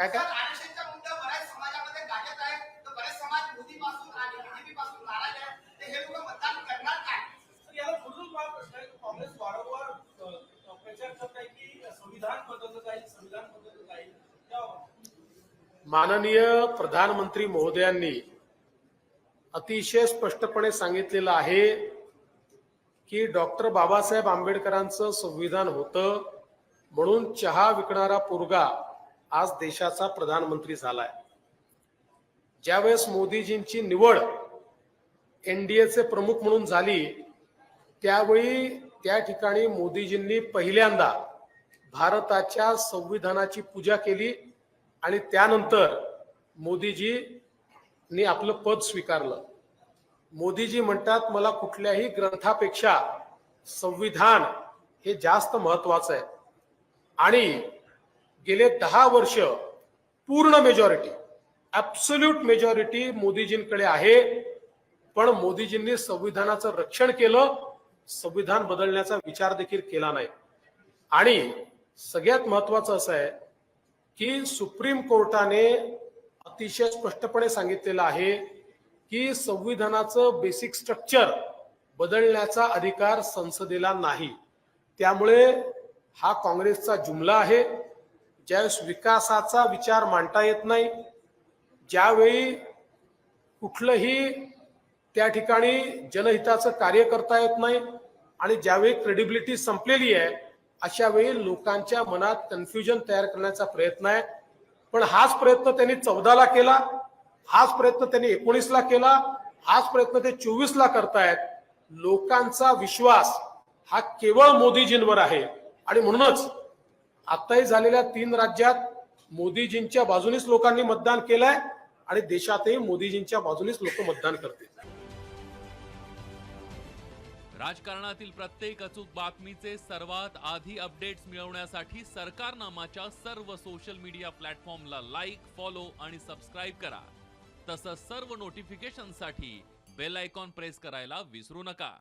काय काय? आरक्षणचा मुद्दा बऱ्याच समाजामध्ये गाजत आहे. तर बरेच समाज मोदीपासून आणि बीजेपी पासून नाराज आहे. तर हे लोक मतदान करणार काय? तर याला पुढून मला प्रश्न आहे की काँग्रेस वारंवार अ, अ, प्रचार करत आहे की संविधान बदललं जाईल संविधान बदललं जाईल? त्यावर माननीय प्रधानमंत्री महोदयांनी अतिशय स्पष्टपणे सांगितलेलं आहे की डॉक्टर बाबासाहेब आंबेडकरांचं संविधान होतं म्हणून चहा विकणारा पोरगा आज देशाचा प्रधानमंत्री झालाय. ज्यावेळेस मोदीजींची निवड एनडीएचे प्रमुख म्हणून झाली त्यावेळी त्या ठिकाणी मोदीजींनी पहिल्यांदा भारताच्या संविधानाची पूजा केली आणि त्यानंतर मोदीजींनी आपलं पद स्वीकारलं. मोदीजी म्हणतात मला कुठल्याही ग्रंथापेक्षा संविधान हे जास्त महत्वाचं आहे. आणि गेले दहा वर्ष पूर्ण मेजॉरिटी ऍब्सोल्यूट मेजॉरिटी मोदीजींकडे आहे. पण मोदीजींनी संविधानाचं रक्षण केलं संविधान बदलण्याचा विचार देखील केला नाही. आणि सगळ्यात महत्वाचं असं आहे की सुप्रीम कोर्टाने अतिशय स्पष्टपणे सांगितलेलं आहे की संविधानाचं बेसिक स्ट्रक्चर बदलण्याचा अधिकार संसदेला नाही. त्यामुळे हा काँग्रेसचा जुमला आहे. ज्यावेळेस विकासाचा विचार मांडता येत नाही ज्यावेळी कुठलंही त्या ठिकाणी जनहिताचं कार्य करता येत नाही आणि ज्यावेळी क्रेडिबिलिटी संपलेली आहे अशा वेळी लोकांच्या मनात कन्फ्युजन तयार करण्याचा प्रयत्न आहे. पण हाच प्रयत्न त्यांनी चौदाला केला हाच प्रयत्न त्यांनी एकोणीसला केला हाच प्रयत्न ते चोवीसला करतायत. लोकांचा विश्वास हा केवळ मोदीजींवर आहे. आणि म्हणूनच आताही झालेल्या तीन राज्यात मोदीजींच्या बाजूनेच लोकांनी मतदान केलंय आणि देशातही मोदीजींच्या बाजूनेच लोक मतदान करतील. राजकारणातील प्रत्येक अचूक बातमीचे सर्वात आधी अपडेट्स मिळवण्यासाठी सरकारनामाच्या सर्व सोशल मीडिया प्लॅटफॉर्मला लाईक फॉलो आणि सबस्क्राईब करा. तसंच सर्व नोटिफिकेशनसाठी बेल आयकॉन प्रेस करायला विसरू नका.